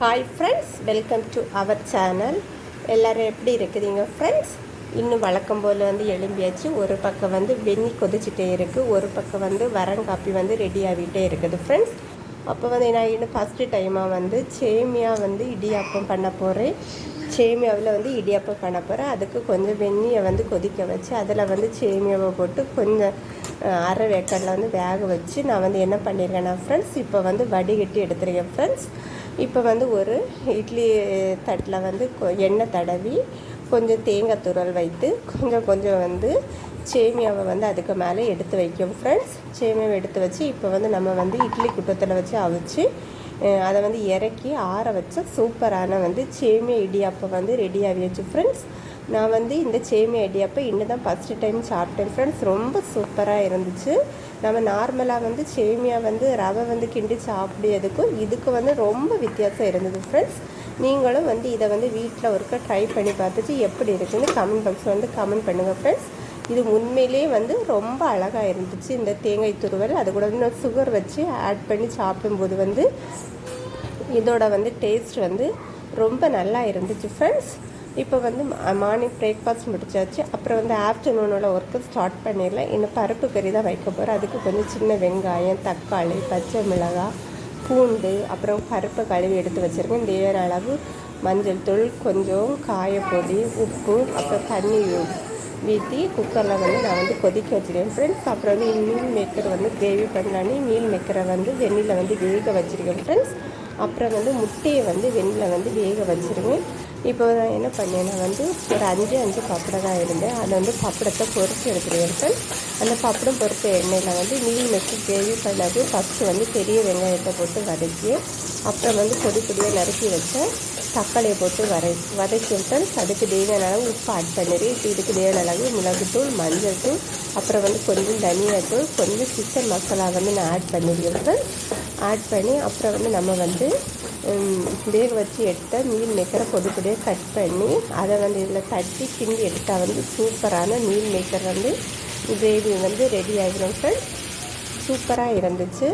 Hi friends welcome to our channel எல்லோரும் எப்படி இருக்குதுங்க ஃப்ரெண்ட்ஸ் இன்னும் வழக்கம் போல் வந்து எலும்பியாச்சு ஒரு பக்கம் வந்து வெந்நி கொதிச்சுட்டே இருக்குது ஒரு பக்கம் வந்து வரங்காப்பி வந்து ரெடி ஆகிட்டே இருக்குது ஃப்ரெண்ட்ஸ் அப்போ வந்து நான் இன்னும் ஃபஸ்ட்டு டைமாக வந்து சேமியா வந்து இடியாப்பம் பண்ண போகிறேன் சேமியாவில் வந்து இடியாப்பம் பண்ண போகிறேன் அதுக்கு கொஞ்சம் வெந்நியை வந்து கொதிக்க வச்சு அதில் வந்து சேமியாவை போட்டு கொஞ்சம் அரை வேக்கடில் வந்து வேக வச்சு நான் வந்து என்ன பண்ணியிருக்கேன்னா ஃப்ரெண்ட்ஸ் இப்போ வந்து வடிகட்டி எடுத்துருக்கேன் ஃப்ரெண்ட்ஸ் இப்போ வந்து ஒரு இட்லி தட்டில் வந்து கொ- எண்ணெய் தடவி கொஞ்சம் தேங்காய் துரல் வைத்து கொஞ்சம் கொஞ்சம் வந்து சேமியாவை வந்து அதுக்கு மேலே எடுத்து வைக்கும் ஃப்ரெண்ட்ஸ் சேமியாவை எடுத்து வச்சு இப்போ வந்து நம்ம வந்து இட்லி குட்டத்தில் வச்சு அவிச்சு அதை வந்து இறக்கி ஆற வச்ச சூப்பரான வந்து சேமியா இடியாப்பம் வந்து ரெடி ஆகிடுச்சு ஃப்ரெண்ட்ஸ் நான் வந்து இந்த சேமி இடியாப்பம் இன்னும் தான் ஃபஸ்ட்டு டைம் சாப்பிட்டேன். ஃப்ரெண்ட்ஸ் ரொம்ப சூப்பராக இருந்துச்சு. நம்ம நார்மலாக வந்து சேமியா வந்து ரவை வந்து கிண்டி சாப்பிடுறதுக்கும் இதுக்கு வந்து ரொம்ப வித்தியாசம் இருந்தது. ஃப்ரெண்ட்ஸ் நீங்களும் வந்து இதை வந்து வீட்டில் ஒருக்கா ட்ரை பண்ணி பார்த்துட்டு எப்படி இருக்குன்னு கமெண்ட் பாக்ஸ் வந்து கமெண்ட் பண்ணுங்கள் ஃப்ரெண்ட்ஸ் இது உண்மையிலேயே வந்து ரொம்ப அழகாக இருந்துச்சு. இந்த தேங்காய் துருவல் அது கூட வந்து சுகர் வச்சு ஆட் பண்ணி சாப்பிடும்போது வந்து இதோட வந்து டேஸ்ட் வந்து ரொம்ப நல்லா இருந்துச்சு ஃப்ரெண்ட்ஸ் இப்போ வந்து மார்னிங் பிரேக்ஃபாஸ்ட் முடிச்சாச்சு. அப்புறம் வந்து ஆஃப்டர்நூனோட ஒர்க்கு ஸ்டார்ட் பண்ணிடலாம் இன்னும் பருப்பு கறி தான் வைக்க போகிறேன் அதுக்கு கொஞ்சம் சின்ன வெங்காயம் தக்காளி பச்சை மிளகாய் பூண்டு அப்புறம் பருப்பு கழுவி எடுத்து வச்சுருக்கேன். தேவையான அளவு மஞ்சள் தூள் கொஞ்சம் காயப்பொடி உப்பு அப்புறம் தண்ணி வீற்றி குக்கரில் வந்து நான் வந்து கொதிக்க வச்சுருக்கேன் ஃப்ரெண்ட்ஸ் அப்புறம் வந்து மீல் மேக்கர் வந்து கிரேவி பண்ணலான்னு மீல் மேக்கரை வந்து வெந்நில வந்து வேக வச்சுருக்கேன் ஃப்ரெண்ட்ஸ் அப்புறம் வந்து முட்டையை வந்து வெண்ணில் வந்து வேக வச்சுருவேன் இப்போ நான் என்ன பண்ணேன்னா வந்து ஒரு அஞ்சு அஞ்சு பப்படம் தான் இருந்தேன். அதை வந்து பப்படத்தை பொரிச்சு எடுத்துருவேன் அந்த பப்படம் பொறுத்த எண்ணெயில் வந்து மீல் மேக்கர் கிரேவி பண்ணது ஃபஸ்ட்டு வந்து பெரிய வெங்காயத்தை போட்டு வதக்கி அப்புறம் வந்து பொடி பொடியாக நறுக்கி வச்சேன் தக்காளியை போட்டு வரை வதக்கி விட்டேன் அதுக்கு தேவையான அளவு உப்பு ஆட் பண்ணிடு. இப்போ இதுக்கு தேவையான அளவு மிளகுத்தூள் மஞ்சள் தூள் அப்புறம் வந்து கொஞ்சம் தனியாத்தூள் கொஞ்சம் சிக்கன் மசாலா வந்து நான் ஆட் பண்ணியிருக்கேன் ஆட் பண்ணி அப்புறம் வந்து நம்ம வந்து வேக வச்சு எடுத்த மீன் மேக்கரை பொடி பொடியாக கட் பண்ணி அதை வந்து இதில் தட்டி கிண்டி எடுத்தால் வந்து சூப்பரான மீன் மேக்கர் வந்து கிரேவி வந்து ரெடி ஆகிடும் ஃப்ரெண்ட்ஸ் சூப்பராக இருந்துச்சு.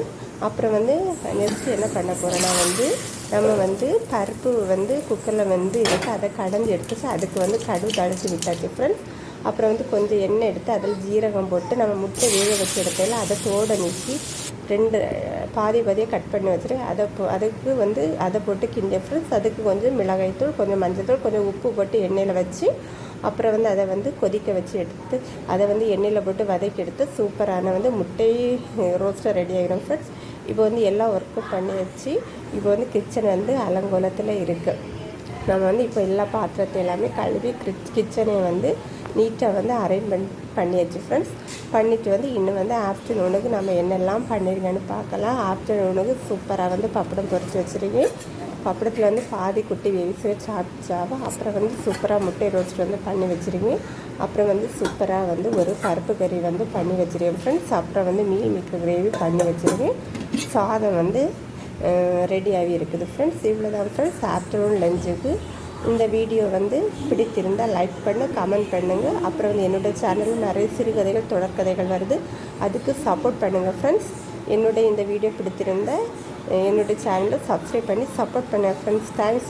அப்புறம் வந்து நெக்ஸ்ட் என்ன பண்ண போகிறேன்னா வந்து நம்ம வந்து பருப்பு வந்து குக்கரில் வந்து எடுத்து அதை கடைஞ்சி எடுத்துச்சு அதுக்கு வந்து கடுகு தடைச்சி விட்டாச்சு ஃப்ரெண்ட்ஸ் அப்புறம் வந்து கொஞ்சம் எண்ணெய் எடுத்து அதில் ஜீரகம் போட்டு நம்ம முட்டை வேக வச்சு எடுக்கையில் அதை தோட நீக்கி ரெண்டு பாதி பாதியாக கட் பண்ணி வச்சுட்டு அதை அதுக்கு வந்து அதை போட்டு கிண்டிய ஃப்ரெண்ட்ஸ் அதுக்கு கொஞ்சம் மிளகாய்த்தூள் கொஞ்சம் மஞ்சள்தூள் கொஞ்சம் உப்பு போட்டு எண்ணெயில் வச்சு அப்புறம் வந்து அதை வந்து கொதிக்க வச்சு எடுத்து அதை வந்து எண்ணெயில் போட்டு வதக்கி எடுத்து சூப்பரான வந்து முட்டை ரோஸ்ட்டாக ரெடி ஆகிடும் ஃப்ரெண்ட்ஸ் இப்போ வந்து எல்லா ஒர்க்கும் பண்ணி வச்சு இப்போ வந்து கிச்சன் வந்து அலங்கோலத்தில் இருக்குது நம்ம வந்து இப்போ எல்லா பாத்திரத்தை எல்லாமே கழுவி கிச்சனை வந்து நீட்டாக வந்து அரேஞ்ச்மெண்ட் பண்ணியாச்சு ஃப்ரெண்ட்ஸ் பண்ணிவிட்டு வந்து இன்னும் வந்து ஆஃப்டர்நூனுக்கு நம்ம என்னெல்லாம் பண்ணிருக்கேன்னு பார்க்கலாம். ஆஃப்டர்நூனுக்கு சூப்பராக வந்து பப்படம் பொறிச்சு வச்சுருக்கேன். பப்படத்தில் வந்து பாதி குட்டி வேவிச்சு சாப்பிச்சாவா அப்புறம் வந்து சூப்பராக முட்டை ரோஸ்ட் வந்து பண்ணி வச்சுருக்கேன். அப்புறம் வந்து சூப்பராக வந்து ஒரு பருப்பு கறி வந்து பண்ணி வச்சுருக்கேன் ஃப்ரெண்ட்ஸ் அப்புறம் வந்து மீல் மிக்க கிரேவி பண்ணி வச்சுருக்கேன். சாதம் வந்து ரெடியாகி இருக்குது ஃப்ரெண்ட்ஸ் இவ்வளோ தான் ஃப்ரெண்ட்ஸ் ஆஃப்டர்நூன் லஞ்சுக்கு இந்த வீடியோ வந்து பிடித்திருந்தால் லைக் பண்ணு கமெண்ட் பண்ணுங்கள் அப்புறம் வந்து என்னோடய சேனலில் நிறைய சிறுகதைகள் தொடர்கதைகள் வருது. அதுக்கு சப்போர்ட் பண்ணுங்கள் ஃப்ரெண்ட்ஸ் என்னுடைய இந்த வீடியோ பிடித்திருந்தால் என்னுடைய சேனலை சப்ஸ்கிரைப் பண்ணி சப்போர்ட் பண்ணுங்கள் ஃப்ரெண்ட்ஸ் தேங்க்ஸ்